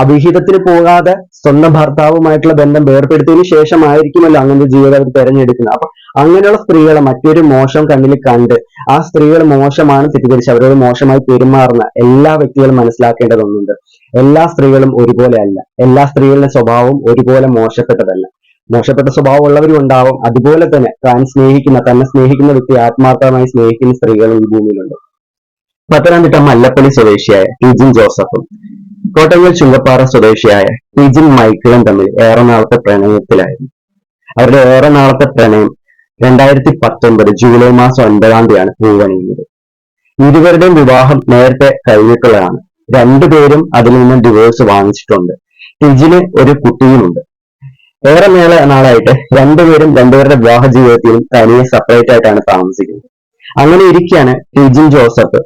അവിഹിതത്തിന് പോകാതെ സ്വന്തം ഭർത്താവുമായിട്ടുള്ള ബന്ധം വേർപ്പെടുത്തിയതിനു ശേഷമായിരിക്കുമല്ലോ അങ്ങനത്തെ ജീവിതം അവർ തെരഞ്ഞെടുക്കുന്നത്. അപ്പൊ അങ്ങനെയുള്ള സ്ത്രീകളെ മറ്റൊരു മോശം കണ്ണിൽ കണ്ട് ആ സ്ത്രീകൾ മോശമാണ് തെറ്റിദ്ധരിച്ച് അവരോട് മോശമായി പെരുമാറുന്ന എല്ലാ വ്യക്തികളും മനസ്സിലാക്കേണ്ടതൊന്നുണ്ട്. എല്ലാ സ്ത്രീകളും ഒരുപോലെ അല്ല എല്ലാ സ്ത്രീകളുടെ സ്വഭാവവും ഒരുപോലെ മോശപ്പെട്ടതല്ല. മോശപ്പെട്ട സ്വഭാവമുള്ളവരും ഉണ്ടാവും. അതുപോലെ തന്നെ താൻ സ്നേഹിക്കുന്ന തന്നെ സ്നേഹിക്കുന്ന വ്യക്തി ആത്മാർത്ഥമായി സ്നേഹിക്കുന്ന സ്ത്രീകളും ഈ ഭൂമിയിലുണ്ട്. പത്തനംതിട്ട മല്ലപ്പള്ളി സ്വദേശിയായ ടിജിൻ ജോസഫും കോട്ടയ്ക്കൽ ചുങ്കപ്പാറ സ്വദേശിയായ ടിജിൻ മൈക്കിളും തമ്മിൽ ഏറെ നാളത്തെ പ്രണയത്തിലായിരുന്നു. അവരുടെ ഏറെ നാളത്തെ പ്രണയം രണ്ടായിരത്തി പത്തൊൻപത് ജൂലൈ മാസം ഒൻപതാം തീയതിയാണ് പൂവണിയുന്നത് ഇരുവരുടെയും വിവാഹം നേരത്തെ കഴിഞ്ഞിട്ടുള്ളതാണ്. രണ്ടുപേരും അതിൽ നിന്ന് ഡിവോഴ്സ് വാങ്ങിച്ചിട്ടുണ്ട്. ടിജിന് ഒരു കുട്ടിയുമുണ്ട്. ഏറെ മേള നാളായിട്ട് രണ്ടുപേരും രണ്ടുപേരുടെ വിവാഹ ജീവിതത്തിലും തനിയെ സെപ്പറേറ്റ് ആയിട്ടാണ് താമസിക്കുന്നത്. അങ്ങനെ ഇരിക്കെയാണ് ടിജിൻ ജോസഫ്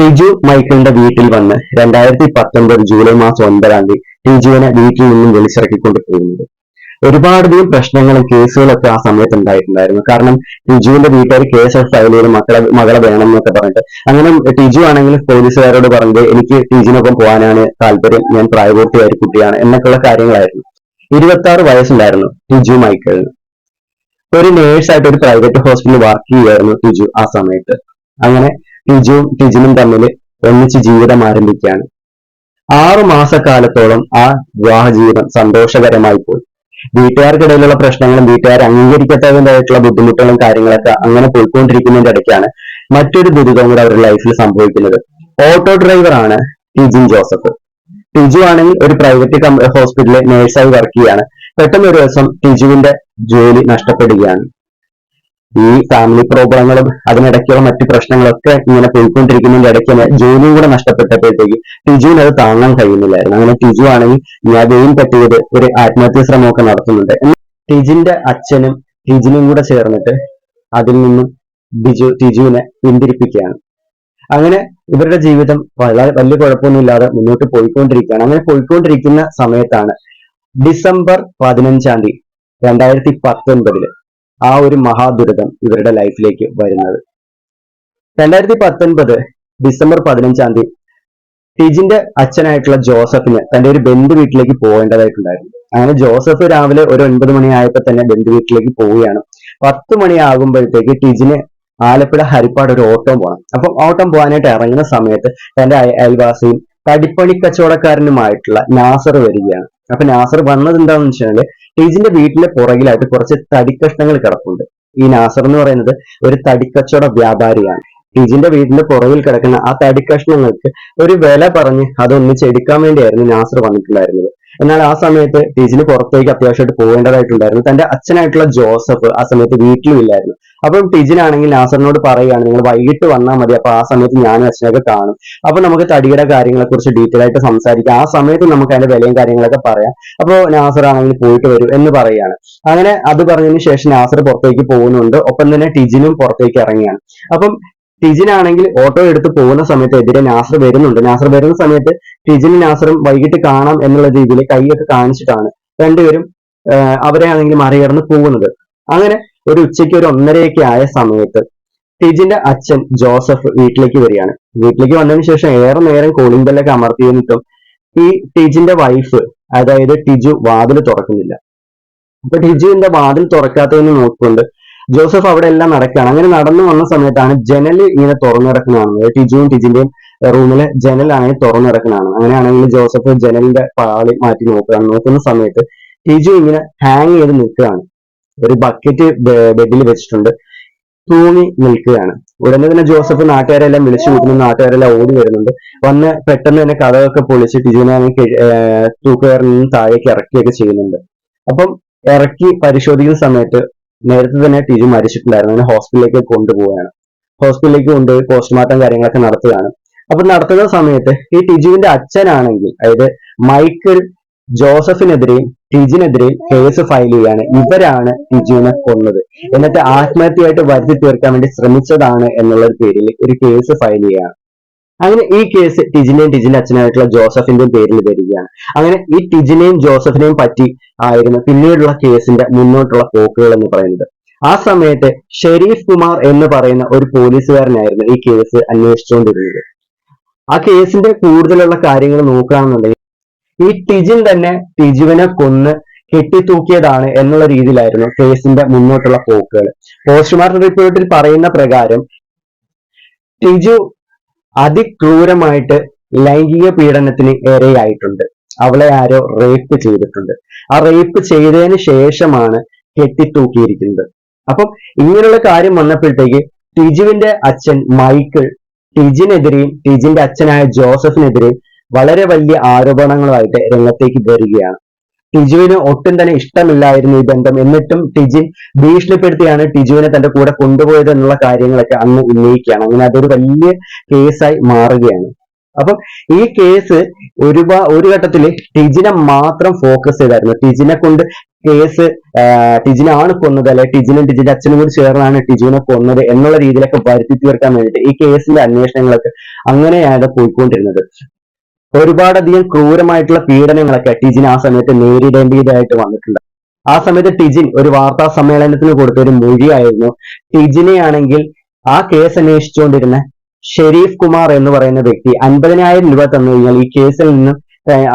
ടിജു മൈക്കിളിന്റെ വീട്ടിൽ വന്ന് രണ്ടായിരത്തി പത്തൊൻപത് ജൂലൈ മാസം ഒൻപതാം തീയതി ടിജുവിനെ വീട്ടിൽ നിന്നും വിളിച്ചിറക്കിക്കൊണ്ട് പോകുന്നത് ഒരുപാടധികം പ്രശ്നങ്ങളും കേസുകളൊക്കെ ആ സമയത്ത് ഉണ്ടായിട്ടുണ്ടായിരുന്നു. കാരണം ടിജുവിന്റെ വീട്ടുകാർ കേസ് ഫയൽ ചെയ്ത് മക്കളെ മകളെ വേണം എന്നൊക്കെ പറഞ്ഞിട്ട്. അങ്ങനെ ടിജു ആണെങ്കിൽ പോലീസുകാരോട് പറഞ്ഞത് എനിക്ക് ടിജുവിനൊപ്പം പോകാനാണ് താല്പര്യം. ഞാൻ പ്രായപൂർത്തിയായ കുട്ടിയാണ് എന്നൊക്കെയുള്ള കാര്യങ്ങളായിരുന്നു. ഇരുപത്തി ആറ് വയസ്സുണ്ടായിരുന്നു ടിജു മൈക്കിളിന്. ഒരു നേഴ്സായിട്ട് ഒരു പ്രൈവറ്റ് ഹോസ്പിറ്റലിൽ വർക്ക് ചെയ്യുമായിരുന്നു ടിജു ആ സമയത്ത്. അങ്ങനെ ടിജുവും ടിജിനും തമ്മിൽ ഒന്നിച്ച് ജീവിതം ആരംഭിക്കുകയാണ്. ആറു മാസക്കാലത്തോളം ആ വിവാഹ ജീവിതം സന്തോഷകരമായി പോയി വീട്ടുകാർക്കിടയിലുള്ള പ്രശ്നങ്ങളും വീട്ടുകാർ അംഗീകരിക്കത്തതിന്റെതായിട്ടുള്ള ബുദ്ധിമുട്ടുകളും കാര്യങ്ങളൊക്കെ അങ്ങനെ പോയിക്കൊണ്ടിരിക്കുന്നതിന്റെ ഇടയ്ക്കാണ് മറ്റൊരു ദുരിതം കൂടെ അവരുടെ ലൈഫിൽ സംഭവിക്കുന്നത്. ഓട്ടോ ഡ്രൈവർ ആണ് ടിജിൻ ജോസഫ്. ടിജു ആണെങ്കിൽ ഒരു പ്രൈവറ്റ് ഹോസ്പിറ്റലിൽ നേഴ്സായി വർക്ക് ചെയ്യാണ്. പെട്ടെന്ന് ഒരു ദിവസം ടിജുവിന്റെ ജോലി നഷ്ടപ്പെടുകയാണ്. ഈ ഫാമിലി പ്രോബ്ലങ്ങളും അതിനിടയ്ക്കുള്ള മറ്റു പ്രശ്നങ്ങളൊക്കെ ഇങ്ങനെ പോയിക്കൊണ്ടിരിക്കുന്നതിന്റെ ഇടയ്ക്ക് ജോലിയും കൂടെ നഷ്ടപ്പെട്ടപ്പോഴത്തേക്ക് ടിജുവിന് അത് താങ്ങാൻ കഴിയുന്നില്ലായിരുന്നു. അങ്ങനെ ടിജു ആണെങ്കിൽ ഞാൻ വെയിൻ പറ്റിയത് ഒരു ആത്മഹത്യ ശ്രമമൊക്കെ നടത്തുന്നുണ്ട്. ടിജിന്റെ അച്ഛനും ടിജിനും കൂടെ ചേർന്നിട്ട് അതിൽ നിന്നും ബിജു ടിജുവിനെ പിന്തിരിപ്പിക്കുകയാണ്. അങ്ങനെ ഇവരുടെ ജീവിതം വളരെ വലിയ കുഴപ്പമൊന്നുമില്ലാതെ മുന്നോട്ട് പോയിക്കൊണ്ടിരിക്കുകയാണ്. അങ്ങനെ പോയിക്കൊണ്ടിരിക്കുന്ന സമയത്താണ് ഡിസംബർ പതിനഞ്ചാം തീയതി രണ്ടായിരത്തി പത്തൊൻപതിൽ ആ ഒരു മഹാദുരിതം ഇവരുടെ ലൈഫിലേക്ക് വരുന്നത്. രണ്ടായിരത്തി പത്തൊൻപത് ഡിസംബർ പതിനഞ്ചാം തീയതി ടിജിന്റെ അച്ഛനായിട്ടുള്ള ജോസഫിന് തന്റെ ഒരു ബന്ധു വീട്ടിലേക്ക് പോകേണ്ടതായിട്ടുണ്ടായിരുന്നു. അങ്ങനെ ജോസഫ് രാവിലെ ഒരു ഒൻപത് മണിയായപ്പോ തന്നെ ബന്ധു വീട്ടിലേക്ക് പോവുകയാണ്. പത്ത് മണിയാകുമ്പോഴത്തേക്ക് ടിജിന് ആലപ്പുഴ ഹരിപ്പാട് ഒരു ഓട്ടം പോകണം. അപ്പം ഓട്ടം പോകാനായിട്ട് ഇറങ്ങുന്ന സമയത്ത് തന്റെ അയൽവാസിയും തടിപ്പണി കച്ചവടക്കാരനുമായിട്ടുള്ള നാസർ വരികയാണ്. അപ്പൊ നാസർ വന്നത് എന്താണെന്ന് വെച്ചാൽ ടീജിന്റെ വീട്ടിലെ പുറകിലായിട്ട് കുറച്ച് തടിക്കഷ്ണങ്ങൾ കിടപ്പുണ്ട്. ഈ നാസർ എന്ന് പറയുന്നത് ഒരു തടിക്കച്ചവട വ്യാപാരിയാണ്. ടീജിന്റെ വീടിന്റെ പുറകിൽ കിടക്കുന്ന ആ തടിക്കഷ്ണങ്ങൾക്ക് ഒരു വില പറഞ്ഞ് അതൊന്നിച്ചെടുക്കാൻ വേണ്ടിയായിരുന്നു നാസർ വന്നിട്ടുണ്ടായിരുന്നത്. എന്നാൽ ആ സമയത്ത് ടീച്ചിന് പുറത്തേക്ക് അത്യാവശ്യമായിട്ട് പോകേണ്ടതായിട്ടുണ്ടായിരുന്നു. തന്റെ അച്ഛനായിട്ടുള്ള ജോസഫ് ആ സമയത്ത് വീട്ടിലും ഇല്ലായിരുന്നു അപ്പം ടീച്ചിനാണെങ്കിൽ നാസറിനോട് പറയുകയാണ് നിങ്ങൾ വൈകിട്ട് വന്നാൽ മതി അപ്പൊ ആ സമയത്ത് ഞാനും അച്ഛനൊക്കെ കാണും. അപ്പൊ നമുക്ക് തടിയുടെ കാര്യങ്ങളെ കുറിച്ച് ഡീറ്റെയിൽ ആയിട്ട് സംസാരിക്കാം. ആ സമയത്ത് നമുക്ക് അതിന്റെ വിലയും കാര്യങ്ങളൊക്കെ പറയാം. അപ്പൊ നാസർ ആണെങ്കിൽ പോയിട്ട് വരും എന്ന് പറയുകയാണ്. അങ്ങനെ അത് പറഞ്ഞതിന് ശേഷം നാസർ പുറത്തേക്ക് പോകുന്നുണ്ട്. ഒപ്പം തന്നെ ടിജിനും പുറത്തേക്ക് ഇറങ്ങിയാണ് അപ്പം ടിജിനാണെങ്കിൽ ഓട്ടോ എടുത്ത് പോകുന്ന സമയത്ത് എതിരെ നാസർ വരുന്നുണ്ട്. നാസർ വരുന്ന സമയത്ത് ടിജിനും നാസറും വൈകിട്ട് കാണാം എന്നുള്ള രീതിയിൽ കൈയൊക്കെ കാണിച്ചിട്ടാണ് രണ്ടുപേരും അവരെ ആണെങ്കിൽ മറികടന്ന് പോകുന്നത്. അങ്ങനെ ഒരു ഉച്ചയ്ക്ക് ഒരു ഒന്നരയൊക്കെ ആയ സമയത്ത് ടിജിന്റെ അച്ഛൻ ജോസഫ് വീട്ടിലേക്ക് വരികയാണ്. വീട്ടിലേക്ക് വന്നതിന് ശേഷം ഏറെ നേരം കോളിംഗ് ബെല്ലൊക്കെ അമർത്തി നിന്നിട്ടും ഈ ടിജിന്റെ വൈഫ് അതായത് ടിജു വാതിൽ തുറക്കുന്നില്ല. അപ്പൊ ടിജുവിന്റെ വാതിൽ തുറക്കാത്തതെന്ന് നോക്കിക്കൊണ്ട് ജോസഫ് അവിടെ എല്ലാം നടക്കുകയാണ്. അങ്ങനെ നടന്നു വന്ന സമയത്താണ് ജനൽ ഇങ്ങനെ തുറന്നിറക്കുന്നതാണ്. ടിജുവും ടിജിന്റെയും റൂമിലെ ജനലാണെങ്കിൽ തുറന്നു കിടക്കുന്നതാണ് അങ്ങനെയാണെങ്കിൽ ജോസഫ് ജനലിന്റെ പാളി മാറ്റി നോക്കുകയാണ്. നോക്കുന്ന സമയത്ത് ടിജു ഇങ്ങനെ ഹാങ് ചെയ്ത് നിൽക്കുകയാണ്. ഒരു ബക്കറ്റ് ബെഡിൽ വെച്ചിട്ടുണ്ട്. തൂങ്ങി നിൽക്കുകയാണ്. ഉടനെ തന്നെ ജോസഫ് നാട്ടുകാരെല്ലാം വിളിച്ചു കൂട്ടുന്നു. നാട്ടുകാരെല്ലാം ഓടി വരുന്നുണ്ട്. വന്ന് പെട്ടെന്ന് തന്നെ കഥകളൊക്കെ പൊളിച്ച് ടിജുവിനെ തൂക്കുകാരിൽ നിന്ന് താഴേക്ക് ഇറക്കിയൊക്കെ ചെയ്യുന്നുണ്ട്. അപ്പം ഇറക്കി പരിശോധിക്കുന്ന സമയത്ത് നേരത്തെ തന്നെ ടിജു മരിച്ചിട്ടുണ്ടായിരുന്നു. അങ്ങനെ ഹോസ്പിറ്റലിലേക്ക് കൊണ്ടുപോവുകയാണ്. ഹോസ്പിറ്റലിലേക്ക് കൊണ്ടുപോയി പോസ്റ്റ്മോർട്ടം കാര്യങ്ങളൊക്കെ നടത്തുകയാണ്. അപ്പൊ നടത്തുന്ന സമയത്ത് ഈ ടിജുവിന്റെ അച്ഛനാണെങ്കിൽ അതായത് മൈക്കിൾ ജോസഫിനെതിരെയും ടിജിനെതിരെയും കേസ് ഫയൽ ചെയ്യാണ് ഇവരാണ് ടിജുവിനെ കൊന്നത്. എന്നിട്ട് ആത്മഹത്യയായിട്ട് വരുത്തി തീർക്കാൻ വേണ്ടി ശ്രമിച്ചതാണ് എന്നുള്ള പേരിൽ ഒരു കേസ് ഫയൽ ചെയ്യുകയാണ്. അങ്ങനെ ഈ കേസ് ടിജിനെയും ടിജിന്റെ അച്ഛനായിട്ടുള്ള ജോസഫിന്റെയും പേരിൽ വരികയാണ്. അങ്ങനെ ഈ ടിജിനെയും ജോസഫിനെയും പറ്റി ആയിരുന്നു പിന്നീടുള്ള കേസിന്റെ മുന്നോട്ടുള്ള പോക്കുകൾ എന്ന് പറയുന്നത്. ആ സമയത്ത് ഷെരീഫ് കുമാർ എന്ന് പറയുന്ന ഒരു പോലീസുകാരനായിരുന്നു ഈ കേസ് അന്വേഷിച്ചുകൊണ്ടിരുന്നത്. ആ കേസിന്റെ കൂടുതലുള്ള കാര്യങ്ങൾ നോക്കുകയാണെന്നുണ്ടെങ്കിൽ ഈ ടിജിൻ തന്നെ ടിജുവിനെ കൊന്ന് കെട്ടിത്തൂക്കിയതാണ് എന്നുള്ള രീതിയിലായിരുന്നു കേസിന്റെ മുന്നോട്ടുള്ള പോക്കുകൾ. പോസ്റ്റ്മോർട്ടം റിപ്പോർട്ടിൽ പറയുന്ന പ്രകാരം ടിജു അതിക്രൂരമായിട്ട് ലൈംഗിക പീഡനത്തിന് ഇരയായിട്ടുണ്ട്. അവളെ ആരോ റേപ്പ് ചെയ്തിട്ടുണ്ട്. ആ റേപ്പ് ചെയ്തതിന് ശേഷമാണ് കെട്ടിത്തൂക്കിയിരിക്കുന്നത്. അപ്പം ഇങ്ങനെയുള്ള കാര്യം വന്നപ്പോഴത്തേക്ക് ടിജുവിന്റെ അച്ഛൻ മൈക്കിൾ ടിജിനെതിരെയും ടിജിന്റെ അച്ഛനായ ജോസഫിനെതിരെയും വളരെ വലിയ ആരോപണങ്ങളുമായിട്ട് രംഗത്തേക്ക് വരികയാണ്. ടിജുവിന് ഒട്ടും തന്നെ ഇഷ്ടമില്ലായിരുന്നു ഈ ബന്ധം. എന്നിട്ടും ടിജിൻ ഭീഷണിപ്പെടുത്തിയാണ് ടിജുവിനെ തന്റെ കൂടെ കൊണ്ടുപോയത് എന്നുള്ള കാര്യങ്ങളൊക്കെ അന്ന് ഉന്നയിക്കുകയാണ്. അങ്ങനെ അതൊരു വലിയ കേസായി മാറുകയാണ്. അപ്പം ഈ കേസ് ഒരുപാ ഒരു ഘട്ടത്തിൽ ടിജിനെ മാത്രം ഫോക്കസ് ചെയ്തായിരുന്നു. ടിജിനെ കൊണ്ട് കേസ് ടിജിനാണ് കൊന്നത് അല്ലെ ടിജിനും ടിജിന്റെ അച്ഛനും കൂടി ചേർന്നാണ് ടിജുവിനെ കൊന്നത് എന്നുള്ള രീതിയിലൊക്കെ വരുത്തി തീർക്കാൻ വേണ്ടിയിട്ട് ഈ കേസിന്റെ അന്വേഷണങ്ങളൊക്കെ അങ്ങനെയാണ് പോയിക്കൊണ്ടിരുന്നത്. ഒരുപാടധികം ക്രൂരമായിട്ടുള്ള പീഡനങ്ങളൊക്കെ ടിജിൻ ആ സമയത്ത് നേരിടേണ്ടതായിട്ട് വന്നിട്ടുണ്ട്. ആ സമയത്ത് ടിജിൻ ഒരു വാർത്താ സമ്മേളനത്തിന് കൊടുത്ത ഒരു മൊഴിയായിരുന്നു. ടിജിനെ ആണെങ്കിൽ ആ കേസ് അന്വേഷിച്ചുകൊണ്ടിരുന്ന ഷെരീഫ് കുമാർ എന്ന് പറയുന്ന വ്യക്തി അൻപതിനായിരം രൂപ തന്നു കഴിഞ്ഞാൽ ഈ കേസിൽ നിന്നും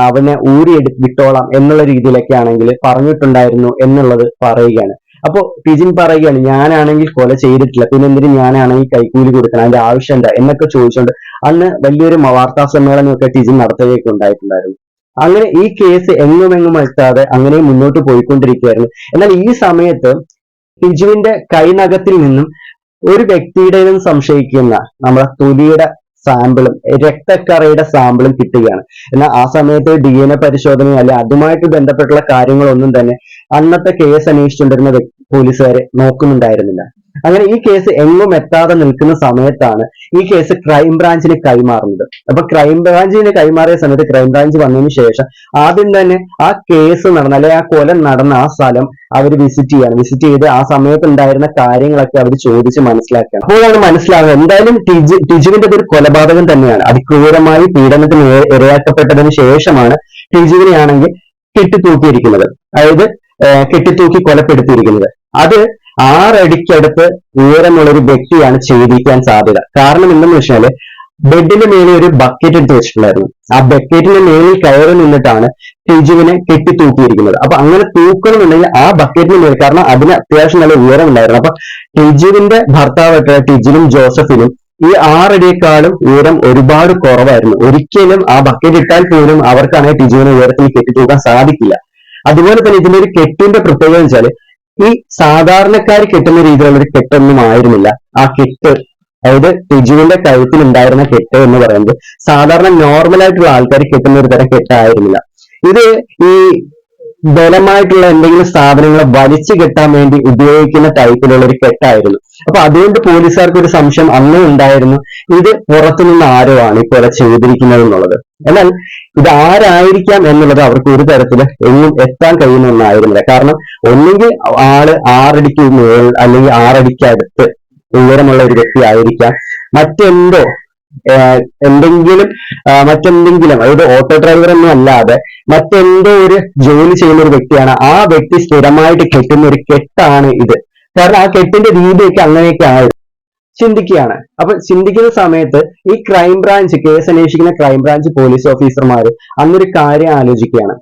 അവനെ ഊരി വിട്ടോളാം എന്നുള്ള രീതിയിലൊക്കെ ആണെങ്കിൽ പറഞ്ഞിട്ടുണ്ടായിരുന്നു എന്നുള്ളത് പറയുകയാണ്. അപ്പോ ടിജിൻ പറയുകയാണ് ഞാനാണെങ്കിൽ കൊല ചെയ്തിട്ടില്ല. പിന്നെ എന്തിനും ഞാനാണെങ്കിൽ കൈക്കൂലി കൊടുക്കണം? അതിന്റെ ആവശ്യം എന്താ? എന്നൊക്കെ ചോദിച്ചുകൊണ്ട് അന്ന് വലിയൊരു വാർത്താ സമ്മേളനമൊക്കെ ടിജിൻ നടത്തുകയൊക്കെ ഉണ്ടായിട്ടുണ്ടായിരുന്നു. അങ്ങനെ ഈ കേസ് എങ്ങും എങ്ങും എത്താതെ അങ്ങനെ മുന്നോട്ട് പോയിക്കൊണ്ടിരിക്കുകയായിരുന്നു. എന്നാൽ ഈ സമയത്ത് ടിജുവിന്റെ കൈനകത്തിൽ നിന്നും ഒരു വ്യക്തിയുടേതും സംശയിക്കുന്ന നമ്മുടെ തൊലിയുടെ സാമ്പിളും രക്തക്കറയുടെ സാമ്പിളും കിട്ടുകയാണ്. എന്നാൽ ആ സമയത്ത് ഡി എൻ എ പരിശോധനയും അല്ലെ അതുമായിട്ട് ബന്ധപ്പെട്ടുള്ള കാര്യങ്ങളൊന്നും തന്നെ അന്നത്തെ കേസ് അന്വേഷിച്ചുകൊണ്ടിരുന്ന പോലീസുകാരെ നോക്കുന്നുണ്ടായിരുന്നില്ല. അങ്ങനെ ഈ കേസ് എങ്ങും എത്താതെ നിൽക്കുന്ന സമയത്താണ് ഈ കേസ് ക്രൈംബ്രാഞ്ചിന് കൈമാറുന്നത്. അപ്പൊ ക്രൈംബ്രാഞ്ചിന് കൈമാറിയ സമയത്ത് ക്രൈംബ്രാഞ്ച് വന്നതിന് ശേഷം ആദ്യം തന്നെ ആ കേസ് നടന്ന അല്ലെ ആ കൊല നടന്ന ആ സ്ഥലം അവർ വിസിറ്റ് ചെയ്യാണ്. വിസിറ്റ് ചെയ്ത് ആ സമയത്ത് ഉണ്ടായിരുന്ന കാര്യങ്ങളൊക്കെ അവർ ചോദിച്ച് മനസ്സിലാക്കുകയാണ്. അപ്പോഴാണ് മനസ്സിലാകുന്നത് എന്തായാലും ടിജു ടിജുവിന്റെ ഒരു കൊലപാതകം തന്നെയാണ്. അതിക്രൂരമായി പീഡനത്തിന് ഇരയാക്കപ്പെട്ടതിന് ശേഷമാണ് ടിജുവിനെയാണെങ്കിൽ കെട്ടിത്തൂക്കിയിരിക്കുന്നത്. അതായത് കെട്ടിത്തൂക്കി കൊലപ്പെടുത്തിയിരിക്കുന്നത്. അത് ആറടിക്കടുത്ത് ഉയരമുള്ള ഒരു വ്യക്തിയാണ് ചെയ്തിരിക്കാൻ സാധ്യത. കാരണം എന്തെന്ന് വെച്ചാൽ ബെഡിന്റെ മേലെ ഒരു ബക്കറ്റ് എടുത്ത് വെച്ചിട്ടുണ്ടായിരുന്നു. ആ ബക്കറ്റിന്റെ മേലിൽ കയറി നിന്നിട്ടാണ് ടിജുവിനെ കെട്ടി തൂക്കിയിരിക്കുന്നത് അപ്പൊ അങ്ങനെ തൂക്കണമെന്നുണ്ടെങ്കിൽ ആ ബക്കറ്റിന് മേൽ കാരണം അതിന് അത്യാവശ്യം നല്ല ഉയരം ഉണ്ടായിരുന്നു അപ്പൊ ടിജുവിന്റെ ഭർത്താവായിട്ട് ടിജുവിനും ജോസഫിനും ഈ ആറടിയേക്കാളും ഉയരം ഒരുപാട് കുറവായിരുന്നു. ഒരിക്കലും ആ ബക്കറ്റ് ഇട്ടാൽ പോലും അവർക്കാണെങ്കിൽ ടിജുവിനെ ഉയരത്തിൽ കെട്ടി തൂക്കാൻ സാധിക്കില്ല. അതുപോലെ തന്നെ ഇതിന്റെ ഒരു കെട്ടിന്റെ പ്രത്യേകത വെച്ചാൽ ഈ സാധാരണക്കാർ കെട്ടുന്ന രീതിയിലുള്ള ഒരു കെട്ടൊന്നും ആയിരുന്നില്ല. ആ കെട്ട് അതായത് ടിജുവിന്റെ കഴുത്തിൽ ഉണ്ടായിരുന്ന കെട്ട് എന്ന് പറയുന്നത് സാധാരണ നോർമൽ ആയിട്ടുള്ള ആൾക്കാർ കെട്ടുന്ന ഒരു തരം കെട്ടായിരുന്നില്ല. ഇത് ഈ ബലമായിട്ടുള്ള എന്തെങ്കിലും സ്ഥാപനങ്ങളെ വലിച്ചു കെട്ടാൻ വേണ്ടി ഉപയോഗിക്കുന്ന ടൈപ്പിലുള്ള ഒരു കെട്ടായിരുന്നു. അപ്പൊ അതുകൊണ്ട് പോലീസുകാർക്ക് ഒരു സംശയം അന്നും ഉണ്ടായിരുന്നു. ഇത് പുറത്തുനിന്ന് ആരോ ആണ് ഈ കൊല ചെയ്തിരിക്കുന്നത് എന്നുള്ളത്. എന്നാൽ ഇത് ആരായിരിക്കാം എന്നുള്ളത് അവർക്ക് ഒരു തരത്തിൽ എങ്ങും എത്താൻ കഴിയുന്ന ഒന്നായിരുന്നില്ല. കാരണം ഒന്നുകിൽ ആൾ ആറടിക്ക് മേൽ അല്ലെങ്കിൽ ആറടിക്ക് അടുത്ത് ഉയരമുള്ള ഒരു വ്യക്തി ആയിരിക്കാം. മറ്റെന്തോ എന്തെങ്കിലും മറ്റെന്തെങ്കിലും അതായത് ഓട്ടോ ഡ്രൈവർ ഒന്നും അല്ലാതെ മറ്റെന്തോ ഒരു ജോലി ചെയ്യുന്ന ഒരു വ്യക്തിയാണ് ആ വ്യക്തി സ്ഥിരമായിട്ട് കെട്ടുന്ന ഒരു കെട്ടാണ് ഇത്. കാരണം ആ കെട്ടിന്റെ രീതിയൊക്കെ അങ്ങനെയൊക്കെ ആയത് ചിന്തിക്കുകയാണ്. അപ്പൊ ചിന്തിക്കുന്ന സമയത്ത് ഈ ക്രൈം ബ്രാഞ്ച് കേസ് അന്വേഷിക്കുന്ന ക്രൈം ബ്രാഞ്ച് പോലീസ് ഓഫീസർമാർ അന്നൊരു കാര്യം ആലോചിക്കുകയാണ്.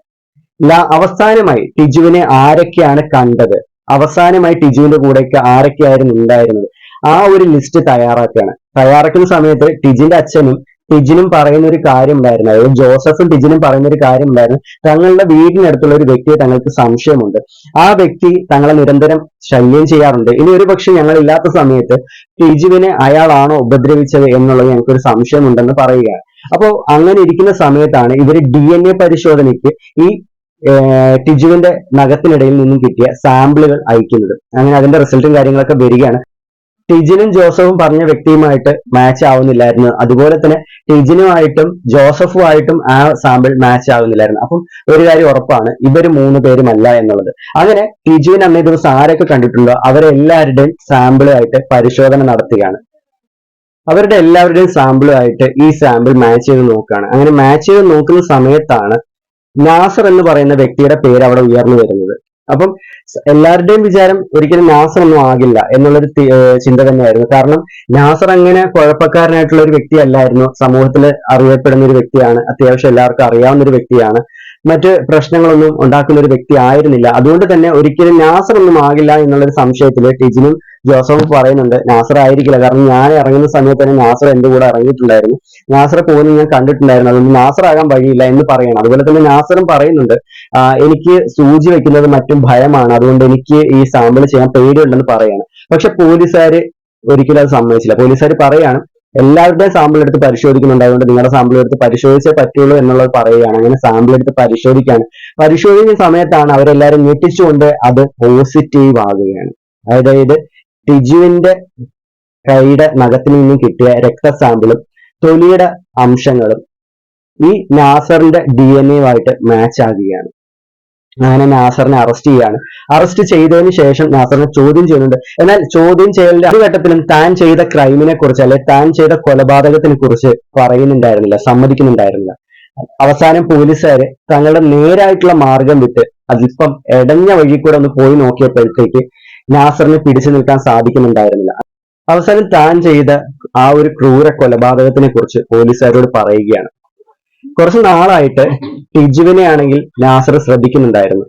അവസാനമായി ടിജുവിനെ ആരൊക്കെയാണ് കണ്ടത്? അവസാനമായി ടിജുവിന്റെ കൂടെയൊക്കെ ആരൊക്കെയായിരുന്നു ഉണ്ടായിരുന്നത്? ആ ഒരു ലിസ്റ്റ് തയ്യാറാക്കുകയാണ്. തയ്യാറാക്കുന്ന സമയത്ത് ടിജിന്റെ അച്ഛനും ടിജിനും പറയുന്ന ഒരു കാര്യം ഉണ്ടായിരുന്നു അതായത് ജോസഫും ടിജിനും പറയുന്ന ഒരു കാര്യം ഉണ്ടായിരുന്നു തങ്ങളുടെ വീടിനടുത്തുള്ള ഒരു വ്യക്തിയെ തങ്ങൾക്ക് സംശയമുണ്ട്. ആ വ്യക്തി തങ്ങളെ നിരന്തരം ശല്യം ചെയ്യാറുണ്ട്. ഇനി ഒരു പക്ഷെ ഞങ്ങൾ ഇല്ലാത്ത സമയത്ത് ടിജുവിനെ അയാളാണോ ഉപദ്രവിച്ചത് എന്നുള്ളത് ഞങ്ങൾക്കൊരു സംശയമുണ്ടെന്ന് പറയുകയാണ്. അപ്പോൾ അങ്ങനെ ഇരിക്കുന്ന സമയത്താണ് ഇവർ ഡി എൻ എ പരിശോധനയ്ക്ക് ഈ ടിജുവിന്റെ നഖത്തിനിടയിൽ നിന്നും കിട്ടിയ സാമ്പിളുകൾ അയക്കുന്നത്. അങ്ങനെ അതിന്റെ റിസൾട്ടും കാര്യങ്ങളൊക്കെ വരികയാണ്. ടിജിനും ജോസഫും പറഞ്ഞ വ്യക്തിയുമായിട്ട് മാച്ച് ആവുന്നില്ലായിരുന്നു. അതുപോലെ തന്നെ ടിജിനുമായിട്ടും ജോസഫുമായിട്ടും ആ സാമ്പിൾ മാച്ച് ആവുന്നില്ലായിരുന്നു. അപ്പം ഒരു കാര്യം ഉറപ്പാണ് ഇവർ മൂന്ന് പേരുമല്ല എന്നുള്ളത്. അങ്ങനെ ടിജുവിന് അന്നേ ദിവസം ആരൊക്കെ കണ്ടിട്ടുണ്ടോ? അവരെല്ലാവരുടെയും സാമ്പിളുമായിട്ട് പരിശോധന നടത്തുകയാണ്. അവരുടെ എല്ലാവരുടെയും സാമ്പിളുമായിട്ട് ഈ സാമ്പിൾ മാച്ച് ചെയ്ത് നോക്കുകയാണ്. അങ്ങനെ മാച്ച് ചെയ്ത് നോക്കുന്ന സമയത്താണ് നാസർ എന്ന് പറയുന്ന വ്യക്തിയുടെ പേര് അവിടെ ഉയർന്നു വരുന്നത്. അപ്പം എല്ലാവരുടെയും വിചാരം ഒരിക്കലും നാസർ ഒന്നും ആകില്ല എന്നുള്ളൊരു ചിന്ത തന്നെയായിരുന്നു കാരണം നാസർ അങ്ങനെ കുഴപ്പക്കാരനായിട്ടുള്ള ഒരു വ്യക്തിയല്ലായിരുന്നു. സമൂഹത്തിൽ അറിയപ്പെടുന്ന ഒരു വ്യക്തിയാണ്. അത്യാവശ്യം എല്ലാവർക്കും അറിയാവുന്ന ഒരു വ്യക്തിയാണ്. മറ്റ് പ്രശ്നങ്ങളൊന്നും ഉണ്ടാക്കുന്ന ഒരു വ്യക്തി ആയിരുന്നില്ല. അതുകൊണ്ട് തന്നെ ഒരിക്കലും നാസർ ഒന്നും ആകില്ല എന്നുള്ളൊരു സംശയത്തിൽ ടിജിനും ജോസഫ് പറയുന്നുണ്ട് നാസർ ആയിരിക്കില്ല. കാരണം ഞാൻ ഇറങ്ങുന്ന സമയത്ത് തന്നെ നാസർ എന്റെ കൂടെ ഇറങ്ങിയിട്ടുണ്ടായിരുന്നു. നാസർ പോകുന്നത് ഞാൻ കണ്ടിട്ടുണ്ടായിരുന്നു. അതുകൊണ്ട് നാസർ ആകാൻ വഴിയില്ല എന്ന് പറയണം. അതുപോലെ തന്നെ നാസറും പറയുന്നുണ്ട് എനിക്ക് സൂചി വെക്കുന്നത് മറ്റും ഭയമാണ്. അതുകൊണ്ട് എനിക്ക് ഈ സാമ്പിൾ ചെയ്യാൻ പേടിയുണ്ടെന്ന് പറയാണ്. പക്ഷെ പോലീസുകാർ ഒരിക്കലും അത് സമ്മതിച്ചില്ല. പോലീസുകാർ പറയാണ് എല്ലാവരുടെയും സാമ്പിൾ എടുത്ത് പരിശോധിക്കുന്നുണ്ട്. അതുകൊണ്ട് നിങ്ങളുടെ സാമ്പിൾ എടുത്ത് പരിശോധിച്ചേ പറ്റുള്ളൂ എന്നുള്ളത് പറയുകയാണ്. അങ്ങനെ സാമ്പിൾ എടുത്ത് പരിശോധിക്കുകയാണ്. പരിശോധിക്കുന്ന സമയത്താണ് അവരെല്ലാവരും ഞെട്ടിച്ചുകൊണ്ട് അത് പോസിറ്റീവ് ആകുകയാണ്. അതായത് ടിജുവിന്റെ കൈയുടെ നഖത്തിൽ നിന്നും കിട്ടിയ രക്തസാമ്പിളും തൊലിയുടെ അംശങ്ങളും ഈ നാസറിന്റെ ഡി എൻ എയുമായിട്ട് മാച്ച് ആകുകയാണ്. അങ്ങനെ നാസറിനെ അറസ്റ്റ് ചെയ്യാണ്. അറസ്റ്റ് ചെയ്തതിന് ശേഷം നാസറിനെ ചോദ്യം ചെയ്യുന്നുണ്ട്. എന്നാൽ ചോദ്യം ചെയ്യലിന്റെ ഒരു ഘട്ടത്തിലും താൻ ചെയ്ത ക്രൈമിനെ കുറിച്ച് അല്ലെ താൻ ചെയ്ത കൊലപാതകത്തിനെ കുറിച്ച് പറയുന്നുണ്ടായിരുന്നില്ല സമ്മതിക്കുന്നുണ്ടായിരുന്നില്ല. അവസാനം പോലീസുകാര് തങ്ങളുടെ നേരായിട്ടുള്ള മാർഗം വിട്ട് അതിപ്പം എടഞ്ഞ വഴി കൂടെ ഒന്ന് പോയി നോക്കിയപ്പോഴത്തേക്ക് നാസറിനെ പിടിച്ചു നിൽക്കാൻ സാധിക്കുന്നുണ്ടായിരുന്നില്ല. അവസാനം താൻ ചെയ്ത ആ ഒരു ക്രൂര കൊലപാതകത്തിനെ കുറിച്ച് പോലീസുകാരോട് പറയുകയാണ്. കുറച്ച് നാളായിട്ട് ടിജുവിനെ ആണെങ്കിൽ നാസർ ശ്രദ്ധിക്കുന്നുണ്ടായിരുന്നു.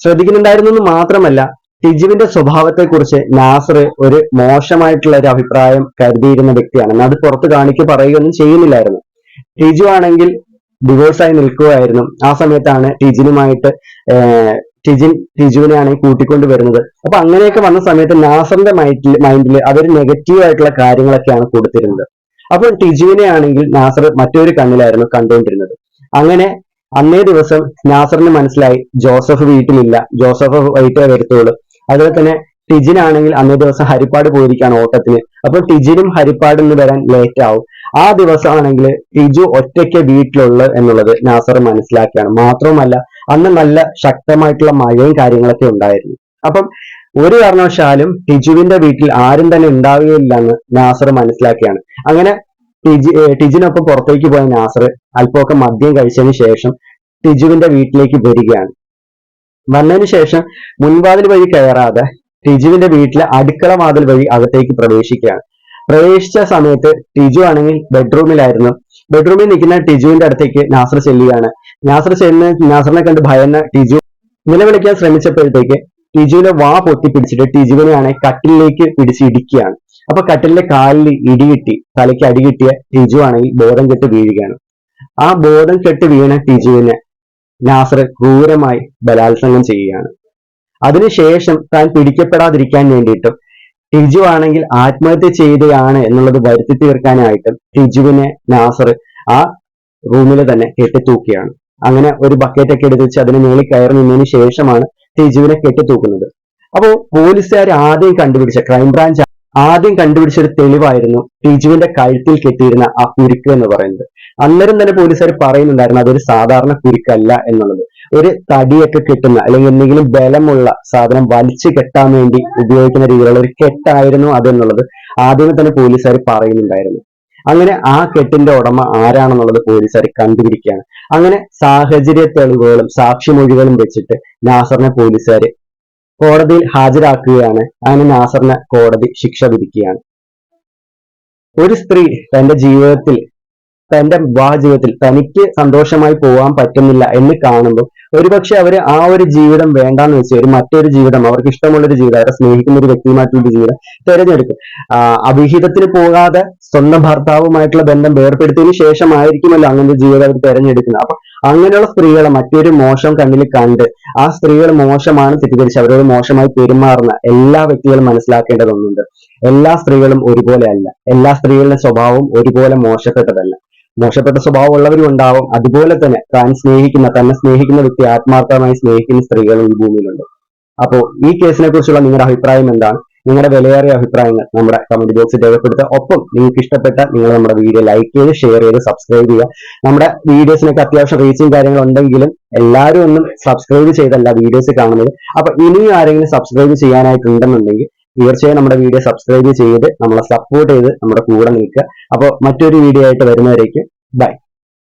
ശ്രദ്ധിക്കുന്നുണ്ടായിരുന്നു എന്ന് മാത്രമല്ല ടിജുവിന്റെ സ്വഭാവത്തെക്കുറിച്ച് നാസർ ഒരു മോശമായിട്ടുള്ള ഒരു അഭിപ്രായം കരുതിയിരുന്ന വ്യക്തിയാണ്. അത് പുറത്ത് കാണിക്ക് പറയുകയൊന്നും ചെയ്യുന്നില്ലായിരുന്നു. ടിജു ആണെങ്കിൽ ഡിവോഴ്സായി നിൽക്കുകയായിരുന്നു ആ സമയത്താണ് ടിജിനുമായിട്ട് ടിജിൻ ടിജുവിനെ ആണെങ്കിൽ കൂട്ടിക്കൊണ്ട് വരുന്നത്. അപ്പൊ അങ്ങനെയൊക്കെ വന്ന സമയത്ത് നാസറിന്റെ മൈൻഡിൽ മൈൻഡിൽ അതൊരു നെഗറ്റീവ് ആയിട്ടുള്ള കാര്യങ്ങളൊക്കെയാണ് കൊടുത്തിരുന്നത്. അപ്പോൾ ടിജുവിനെ ആണെങ്കിൽ നാസർ മറ്റൊരു കണ്ണിലായിരുന്നു കണ്ടുകൊണ്ടിരുന്നത്. അങ്ങനെ അന്നേ ദിവസം നാസറിന് മനസ്സിലായി ജോസഫ് വീട്ടിലില്ല ജോസഫ് വൈകിട്ടേ വരത്തുള്ളൂ. അതുപോലെ തന്നെ ടിജിനാണെങ്കിൽ അന്നേ ദിവസം ഹരിപ്പാട് പോയിരിക്കുകയാണ് ഓട്ടത്തിന്. അപ്പോൾ ടിജിനും ഹരിപ്പാടിൽ നിന്ന് വരാൻ ലേറ്റ് ആവും. ആ ദിവസമാണെങ്കിൽ ടിജു ഒറ്റയ്ക്ക് വീട്ടിലുള്ളു എന്നുള്ളത് നാസർ മനസ്സിലാക്കിയാണ്. മാത്രവുമല്ല അന്ന് നല്ല ശക്തമായിട്ടുള്ള മഴയും കാര്യങ്ങളൊക്കെ ഉണ്ടായിരുന്നു. അപ്പം ഒരു കാരണവശാലും ടിജുവിന്റെ വീട്ടിൽ ആരും തന്നെ ഉണ്ടാവുകയില്ലെന്ന് നാസർ മനസ്സിലാക്കിയാണ്. അങ്ങനെ ടിജി ടിജിനൊപ്പം പുറത്തേക്ക് പോയ നാസർ അല്പമൊക്കെ മദ്യം കഴിച്ചതിന് ശേഷം ടിജുവിന്റെ വീട്ടിലേക്ക് വരികയാണ്. വന്നതിന് ശേഷം മുൻവാതിൽ വഴി കയറാതെ ടിജുവിന്റെ വീട്ടിലെ അടുക്കള വാതിൽ വഴി അകത്തേക്ക് പ്രവേശിക്കുകയാണ്. പ്രവേശിച്ച സമയത്ത് ടിജു ആണെങ്കിൽ ബെഡ്റൂമിലായിരുന്നു. ബെഡ്റൂമിൽ നിൽക്കുന്ന ടിജുവിന്റെ അടുത്തേക്ക് നാസർ ചെല്ലുകയാണ്. നാസർ ചെന്ന് നാസറിനെ കണ്ട് ഭയന്ന ടിജു നിലവിളിക്കാൻ ശ്രമിച്ചപ്പോഴത്തേക്ക് ടിജുവിന്റെ വാ പൊത്തി പിടിച്ചിട്ട് ടിജുവിനെയാണ് കട്ടിലേക്ക് പിടിച്ച് ഇടിക്കുകയാണ്. അപ്പൊ കട്ടിലിന്റെ കാലിൽ ഇടികിട്ടി തലയ്ക്ക് അടി കിട്ടിയ ടിജു ആണെങ്കിൽ ബോധം കെട്ട് വീഴുകയാണ്. ആ ബോധം കെട്ട് വീണ ടിജുവിനെ നാസർ ക്രൂരമായി ബലാത്സംഗം ചെയ്യുകയാണ്. അതിനുശേഷം താൻ പിടിക്കപ്പെടാതിരിക്കാൻ വേണ്ടിയിട്ടും ടിജു ആണെങ്കിൽ ആത്മഹത്യ ചെയ്തതാണ് എന്നുള്ളത് വരുത്തി തീർക്കാനായിട്ടും ടിജുവിനെ നാസർ ആ റൂമിൽ തന്നെ കെട്ടിത്തൂക്കുകയാണ് അങ്ങനെ ഒരു ബക്കറ്റൊക്കെ എടുത്ത് വെച്ച് അതിന് മേളിൽ കയറി നിന്നതിന് ശേഷമാണ് ടിജുവിനെ കെട്ടിത്തൂക്കുന്നത്. അപ്പോൾ പോലീസുകാർ ആദ്യം കണ്ടുപിടിച്ച ക്രൈംബ്രാഞ്ച് ആദ്യം കണ്ടുപിടിച്ച ഒരു തെളിവായിരുന്നു ടിജുവിന്റെ കഴുത്തിൽ കെട്ടിയിരുന്ന ആ കുരുക്ക് എന്ന് പറയുന്നത്. അന്നേരം തന്നെ പോലീസുകാർ പറയുന്നുണ്ടായിരുന്നു അതൊരു സാധാരണ കുരുക്കല്ല എന്നുള്ളത്. ഒരു തടിയൊക്കെ കെട്ടുന്ന അല്ലെങ്കിൽ എന്തെങ്കിലും ബലമുള്ള സാധനം വലിച്ചു കെട്ടാൻ വേണ്ടി ഉപയോഗിക്കുന്ന രീതിയിലുള്ള ഒരു കെട്ടായിരുന്നു അതെന്നുള്ളത് ആദ്യമേ തന്നെ പോലീസുകാർ പറയുന്നുണ്ടായിരുന്നു. അങ്ങനെ ആ കെട്ടിന്റെ ഉടമ ആരാണെന്നുള്ളത് പോലീസുകാർ കണ്ടുപിടിക്കുകയാണ്. അങ്ങനെ സാഹചര്യ തെളിവുകളും സാക്ഷിമൊഴികളും വെച്ചിട്ട് നാസറിനെ പോലീസുകാർ കോടതിയിൽ ഹാജരാക്കുകയാണ്. അങ്ങനെ നാസറിനെ കോടതി ശിക്ഷ വിധിക്കുകയാണ്. ഒരു സ്ത്രീ തന്റെ ജീവിതത്തിൽ തന്റെ വിവാഹ ജീവിതത്തിൽ തനിക്ക് സന്തോഷമായി പോകാൻ പറ്റുന്നില്ല എന്ന് കാണുമ്പോൾ ഒരുപക്ഷെ അവർ ആ ഒരു ജീവിതം വേണ്ടാന്ന് വെച്ച് ഒരു മറ്റൊരു ജീവിതം അവർക്ക് ഇഷ്ടമുള്ള ഒരു ജീവിതം അവരെ സ്നേഹിക്കുന്ന ഒരു വ്യക്തിയുമായിട്ടുള്ള ജീവിതം തിരഞ്ഞെടുക്കും. അവിഹിതത്തിന് പോകാതെ സ്വന്തം ഭർത്താവുമായിട്ടുള്ള ബന്ധം വേർപ്പെടുത്തിയതിനു ശേഷമായിരിക്കുമല്ലോ അങ്ങനെ ജീവിതം അവർ തിരഞ്ഞെടുക്കുന്നത്. അപ്പൊ അങ്ങനെയുള്ള സ്ത്രീകളെ മറ്റൊരു മോശം കണ്ണിൽ കണ്ട് ആ സ്ത്രീകൾ മോശമാണ് തെറ്റിദ്ധരിച്ച് അവരോട് മോശമായി പെരുമാറുന്ന എല്ലാ വ്യക്തികളും മനസ്സിലാക്കേണ്ടതൊന്നുണ്ട്. എല്ലാ സ്ത്രീകളും ഒരുപോലെ അല്ല എല്ലാ സ്ത്രീകളുടെ സ്വഭാവവും ഒരുപോലെ മോശപ്പെട്ടതല്ല. മോശപ്പെട്ട സ്വഭാവം ഉള്ളവരും ഉണ്ടാവും. അതുപോലെ തന്നെ താൻ സ്നേഹിക്കുന്ന തന്നെ സ്നേഹിക്കുന്ന വ്യക്തി ആത്മാർത്ഥമായി സ്നേഹിക്കുന്ന സ്ത്രീകളും ഈ ഭൂമിയിലുണ്ട്. അപ്പോ ഈ കേസിനെ കുറിച്ചുള്ള നിങ്ങളുടെ അഭിപ്രായം എന്താണ്? നിങ്ങളുടെ വിലയേറിയ അഭിപ്രായങ്ങൾ നമ്മുടെ കമന്റ് ബോക്സിൽ രേഖപ്പെടുത്തുക. ഒപ്പം നിങ്ങൾക്ക് ഇഷ്ടപ്പെട്ട നിങ്ങൾ നമ്മുടെ വീഡിയോ ലൈക്ക് ചെയ്ത് ഷെയർ ചെയ്ത് സബ്സ്ക്രൈബ് ചെയ്യുക. നമ്മുടെ വീഡിയോസിനൊക്കെ അത്യാവശ്യം റീച്ചും കാര്യങ്ങളും ഉണ്ടെങ്കിലും എല്ലാവരും ഒന്നും സബ്സ്ക്രൈബ് ചെയ്തല്ല വീഡിയോസ് കാണുന്നത്. അപ്പൊ ഇനിയും ആരെങ്കിലും സബ്സ്ക്രൈബ് ചെയ്യാനായിട്ടുണ്ടെന്നുണ്ടെങ്കിൽ തീർച്ചയായും നമ്മുടെ വീഡിയോ സബ്സ്ക്രൈബ് ചെയ്ത് നമ്മളെ സപ്പോർട്ട് ചെയ്ത് നമ്മുടെ കൂടെ നിൽക്കുക. അപ്പോൾ മറ്റൊരു വീഡിയോ ആയിട്ട് വരുന്നവരേക്ക് ബൈ